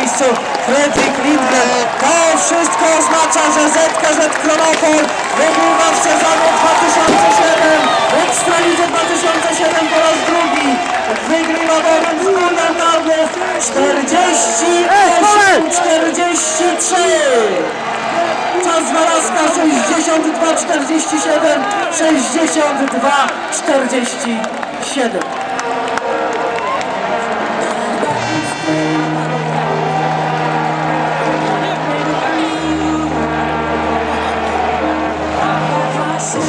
miejscu Fredrik Lindgren. To wszystko oznacza, że ZKZ Kronopol wygrywa w sezonie 2007, w Ekstralidze 2007 po raz drugi. Wygrywa Borum z Kunendawy 48-43. Czas Walaska 62-47, 62-47. Edwarzet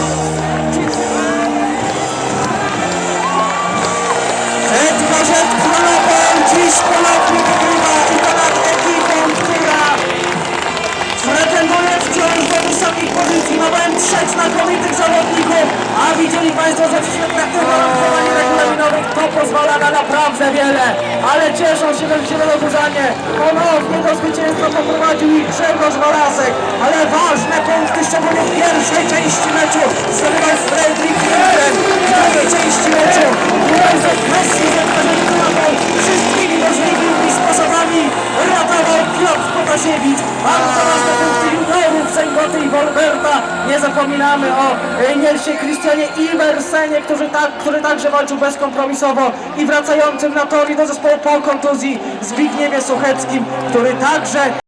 Kronopol dziś ponownie wygrywa i to nad ekipą, która pretenduje wciąż do wysokich pozycji. Mamy trzech znakomitych zawodników, a widzieli Państwo, że wśród takich warunkowań regulaminowych to pozwala na naprawdę wiele. Ale cieszą się we Zielonogórzanie. Ponownie do zwycięstwa poprowadził ich Grzegorz Walasek. Ale ważne Bardzo ważne punkty juniorów Sęgoty i Wolberta. Nie zapominamy o e, Nielsie Krystianie Iversenie, który, tak, który także walczył bezkompromisowo i wracającym na tori do zespołu po kontuzji Zbigniewie Sucheckim, który także